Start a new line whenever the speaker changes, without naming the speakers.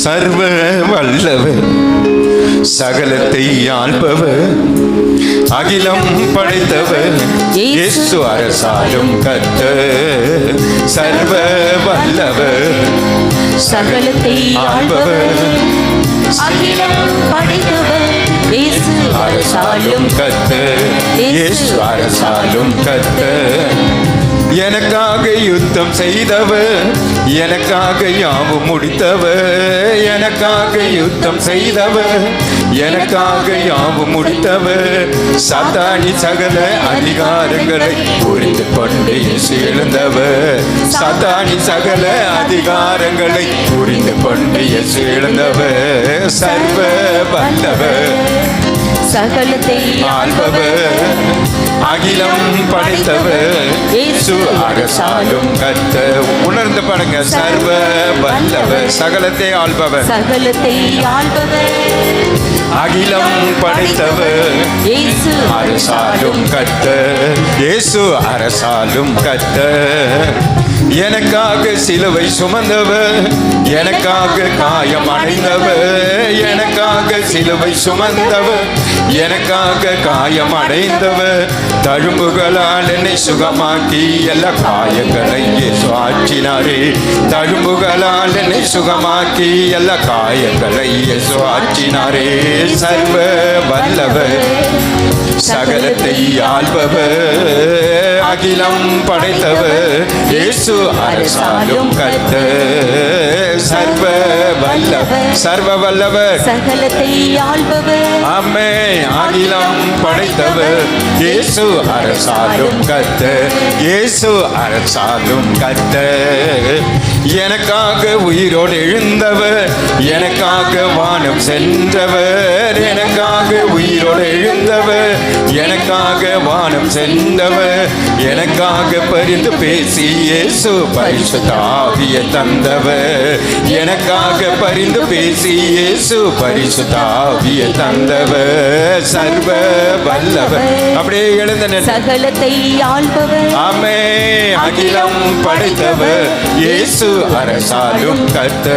சர்வ வல்லவர் சகலத்தை ஆள்பவர் அகிலம் படைத்தவர். இயேசு அரசாலும் கத்த சர்வ வல்லவர்
சகலத்தை ஆள்பவர் அகிலம் படைத்தவர். இயேசு
அரசாலும் கத்த இயேசு அரசாலும் கத்த எனக்காக யுத்தம் செய்தவர் எனக்காக யாவும் முடித்தவர் எனக்காக யுத்தம் செய்தவர் எனக்காக யாவும் முடித்தவர் சாத்தானி சகல அதிகாரங்களை புரிந்து கொண்டு இயேசு எழுந்தவர் சாத்தானி சகல அதிகாரங்களை புரிந்து கொண்டு இயேசு எழுந்தவர் சர்வ வல்லவர்
சகலத்தை
ஆள்பவர் அகிலம் படைத்தவர் அரசாலும் கத்த பாருங்க சர்வ வல்லவர். சகலத்தை ஆள்பவர்.
சகலத்தை ஆள்பவர்.
அகிலம் படைத்தவர்.
இயேசு
அரசாலும் கத்த. இயேசு அரசாலும் கத்த. எனக்காக சிலுவை சுமந்தவர். எனக்காக காயம் அடைந்தவர். எனக்காக சிலுவை சுமந்தவர். எனக்காக காயம் அடைந்தவர் தழும்புகளால் என்னை சுகமாக்கி எல்லா காயங்களை சுவாற்றினாரே. தழும்புகளால் என்னை சுகமாக்கி எல்லா காயங்களை சுவாற்றினாரே. சர்வ வல்லவர் சகலத்தை ஆள்பவர் அகிலம் படைத்தவர் இயேசு அரசாலும் கத்த சர்வ வல்லவர் சர்வ வல்லவர்
சகலத்தை ஆள்பவர்
அம்மே அகிலம் படைத்தவர் இயேசு அரசாலும் கத்த இயேசு அரசாலும் கத்த. எனக்காக உயிரோடு எழுந்தவர் எனக்காக வானம் சென்றவர் எனக்காக உயிரோடு எழுந்தவர். எனக்காக வானம் சென்றவர் எனக்காக பரிந்து பேசி இயேசு பரிசுத்தாவிய தந்தவர் எனக்காக பரிந்து பேசி இயேசு பரிசுத்தாவிய தந்தவர் சர்வ வல்லவர் அப்படியே எழுந்த
சகலத்தை ஆள்பவர்.
ஆமே அகிலம் படைத்தவர். இயேசு அரசாலும் கத்த